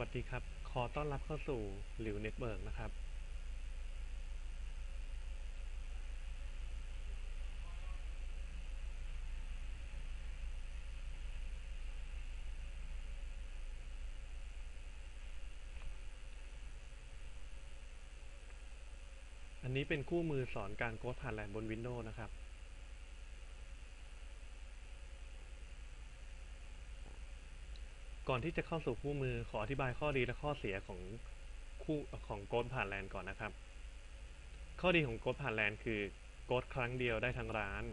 วัสดีครับ ขอต้อนรับเข้าสู่หลิวเน็ตเบิร์กนะครับ อันนี้เป็นคู่มือสอนการโค้ดผ่านแลนบน Windows นะครับ ก่อนที่จะเข้าสู่คู่มือขออธิบายข้อดีและข้อเสียของคู่ของโกดผ่านแลนก่อนนะครับ ข้อดีของโกดผ่านแลนคือโกดครั้งเดียวได้ทั้งร้าน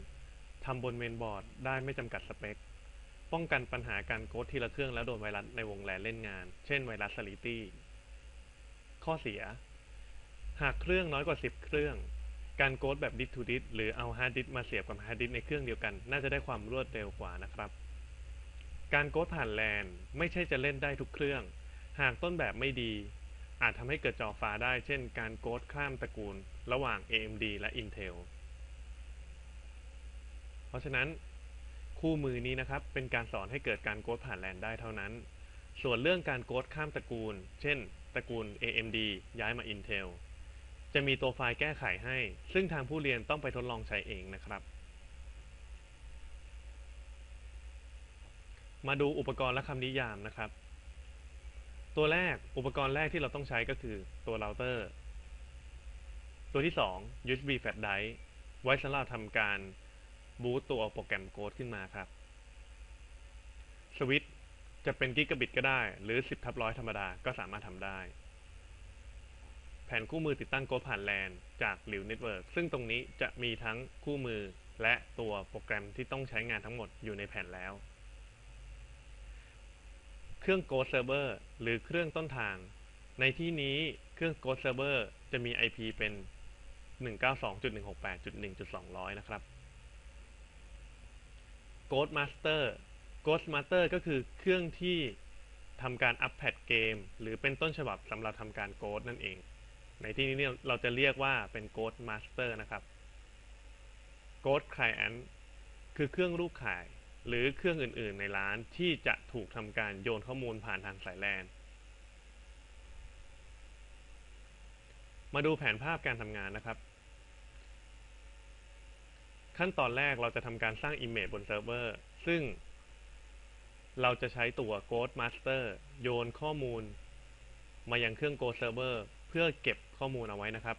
ทำบนเมนบอร์ดได้ไม่จำกัดสเปค ป้องกันปัญหาการโกดทีละเครื่องแล้วโดนไวรัสในวงแลนเล่นงาน เช่นไวรัสซาลิตี้ ข้อเสีย หากเครื่องน้อยกว่า 10 เครื่อง การโกดแบบดิสทูดิสหรือเอาฮาร์ดดิสมาเสียบกับฮาร์ดดิสในเครื่องเดียวกัน น่าจะได้ความรวดเร็วกว่านะครับ การโกดผ่านแลนไม่ใช่จะเล่นได้ทุกเครื่อง หากต้นแบบไม่ดี อาจทำให้เกิดจอฟ้าได้ เช่น การโกดข้ามตระกูล ระหว่าง AMD และ Intel เพราะฉะนั้นคู่มือนี้นะครับ เป็นการสอนให้เกิดการโกดผ่านแลนได้เท่านั้น ส่วนเรื่องการโกดข้ามตระกูล เช่น ตระกูล AMD ย้ายมา Intel จะมีตัวไฟล์แก้ไขให้ ซึ่งทางผู้เรียนต้องไปทดลองใช้เองนะครับ มาดูอุปกรณ์และคำนิยามนะครับ ตัวแรกอุปกรณ์แรกที่เราต้องใช้ก็คือตัวเราเตอร์ ตัวที่ 2 USB flash drive ไว้สำหรับทำการบูตตัวโปรแกรมโค้ดขึ้นมาครับ สวิตช์จะเป็นกิกะบิตก็ได้ หรือ 10ทับร้อยธรรมดาก็สามารถทำได้ แผ่นคู่มือติดตั้งโค้ดผ่านแลนจากหลิวเน็ตเวิร์กซึ่งตรงนี้จะมีทั้งคู่มือและตัวโปรแกรมที่ต้องใช้งานทั้งหมดอยู่ในแผ่นแล้ว เครื่อง Go Server หรือเครื่องต้นทาง ในที่นี้เครื่อง Go Server จะมี IP เป็น 192.168.1.200 นะครับ Ghost Master Ghost Master ก็คือเครื่องที่ทำการอัปแพดเกม หรือเป็นต้นฉบับสำหรับทำการ Ghost นั่นเอง ในที่นี้เนี่ยเราจะเรียกว่าเป็น Ghost Master นะครับ Ghost Client คือเครื่องรูปข่าย หรือเครื่องอื่น ๆ ในร้านที่จะถูกทำการโยนข้อมูลผ่านทางสายแลนมาดูแผนภาพการทำงานนะครับ ขั้นตอนแรกเราจะทำการสร้าง Image บนเซิร์ฟเวอร์ ซึ่ง เราจะใช้ตัว Ghost Master โยนข้อมูล มายังเครื่อง Ghost Server เพื่อเก็บข้อมูลเอาไว้นะครับ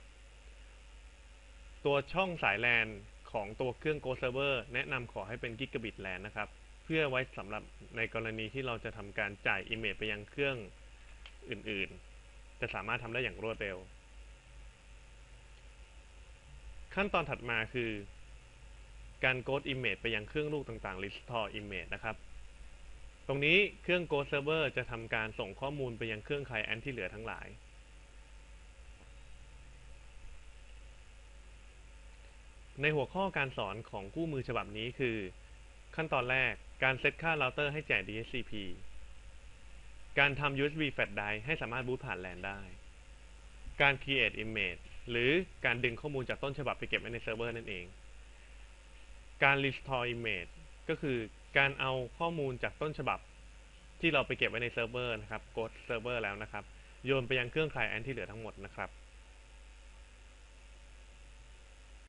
ตัวช่องสายแลน ของตัวเครื่อง Go Server แนะนำขอให้เป็น Gigabit LAN นะครับ เพื่อไว้สำหรับในกรณีที่เราจะทำการจ่าย Image ไปยังเครื่องอื่นๆ จะสามารถทำได้อย่างรวดเร็ว ขั้นตอนถัดมาคือ การ g o t Image ไปยังเครื่องลูกต่างๆ Restore Image นะครับ ตรงนี้เครื่อง Go Server จะทำการส่งข้อมูลไปยังเครื่อง Client ที่เหลือทั้งหลาย ในหัวข้อการสอนของคู่มือฉบับนี้คือ ขั้นตอนแรกการเซตค่าเราเตอร์ให้แจก DHCP การทำ USB flash drive ให้สามารถบูตผ่านแลนได้ การ create image หรือการดึงข้อมูลจากต้นฉบับไปเก็บไว้ในเซิร์ฟเวอร์นั่นเอง การ restore image ก็คือการเอาข้อมูลจากต้นฉบับ ที่เราไปเก็บไว้ในเซิร์ฟเวอร์นะครับ กดเซิร์ฟเวอร์แล้วนะครับ โยนไปยังเครื่อง client ที่เหลือทั้งหมดนะครับ